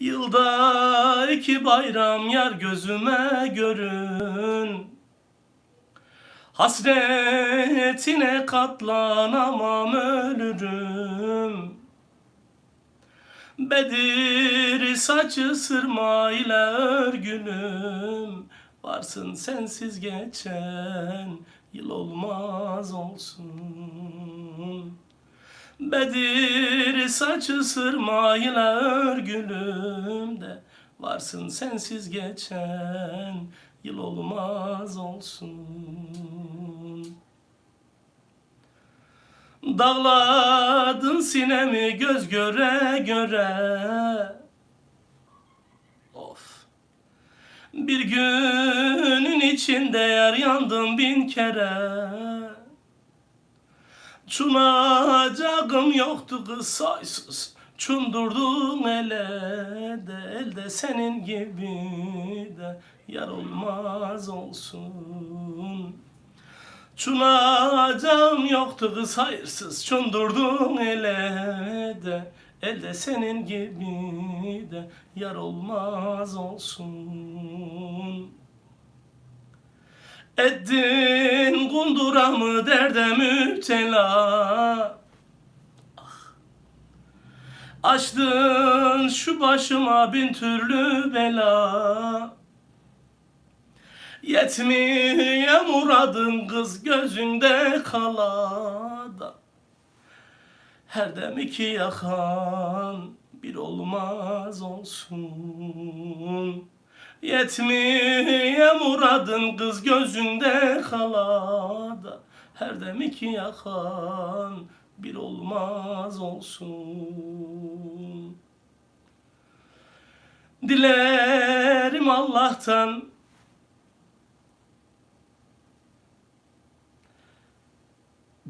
Yılda iki bayram yar gözüme görün. Hasretine katlanamam ölürüm. Bedir saçı sırma ile örgülüm. Varsın sensiz geçen yıl olmaz olsun Bedir saçı sırma ile örgülüm de Varsın sensiz geçen yıl olmaz olsun. Dağladın sinemi göz göre göre. Of. Bir günün içinde yar yandım bin kere Çunacağım yoktu kız saysız. Çundurdum ele de elde senin gibi de. Yar olmaz olsun. Çunacağım yoktu kız hayırsız. Çundurdun ele de Elde senin gibi de. Yar olmaz olsun Ettin kunduramı derde müptela Ah. Açtın şu başıma bin türlü bela. Yetmiye muradın kız gözünde kalada Her dem iki yakan bir olmaz olsun Yetmiye muradın kız gözünde kalada Her dem iki yakan bir olmaz olsun Dilerim Allah'tan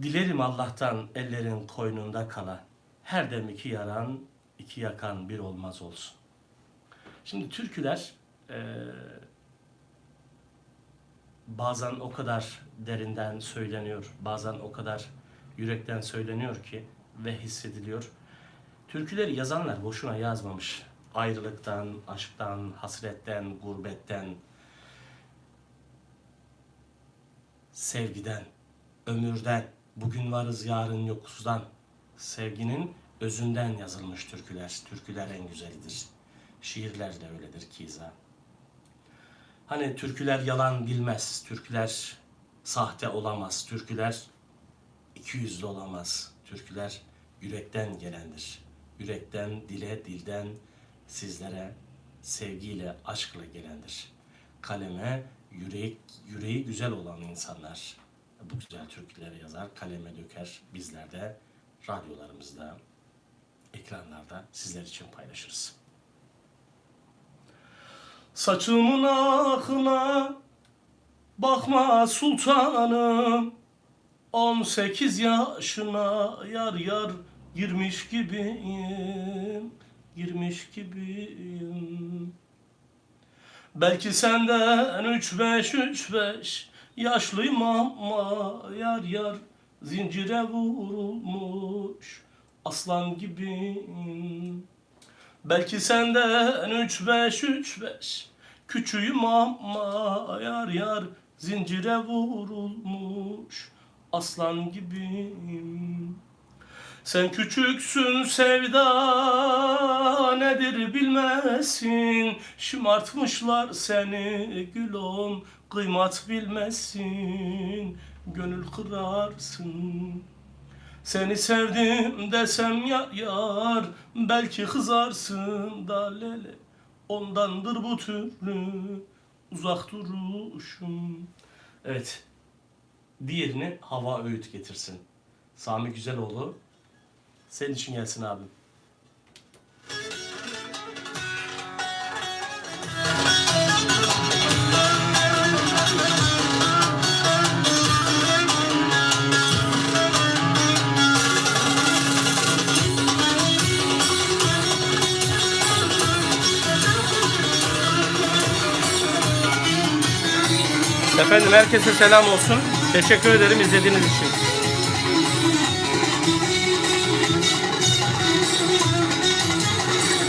Dilerim Allah'tan ellerin koynunda kala Her dem iki yaran, iki yakan bir olmaz olsun. Şimdi türküler eee, bazen o kadar derinden söyleniyor, bazen o kadar yürekten söyleniyor ki ve hissediliyor. Türküleri yazanlar boşuna yazmamış. Ayrılıktan, aşktan, hasretten, gurbetten, sevgiden, ömürden, bugün varız yarın yokuzdan, sevginin özünden yazılmış türküler. Türküler en güzelidir. Şiirler de öyledir kiza. Hani türküler yalan bilmez, türküler sahte olamaz, türküler iki yüzlü olamaz. Türküler yürekten gelendir. Yürekten, dile, dilden sizlere sevgiyle, aşkla gelendir. Kaleme, yürek, yüreği güzel olan insanlar bu güzel türküleri yazar, kaleme döker. Bizler de radyolarımızda, ekranlarda sizler için paylaşırız. Saçımın akına bakma sultanım. 18 yaşına yar yar girmiş gibiyim Girmiş gibiyim. Belki senden üç beş üç beş Yaşlıyım ama yar yar Zincire vurulmuş Aslan gibiyim. Belki senden üç beş üç beş Küçüğüm ama yar yar Zincire vurulmuş Aslan gibiyim. Sen küçüksün sevda nedir bilmesin? Şımartmışlar seni gülüm kıymat bilmesin Gönül kırarsın. Seni sevdim desem yar yar Belki kızarsın da lele Ondandır bu türlü uzak duruşum Evet Diğerini hava öğüt getirsin Sami Güzeloğlu senin için gelsin abim. Efendim herkese selam olsun. Teşekkür ederim izlediğiniz için.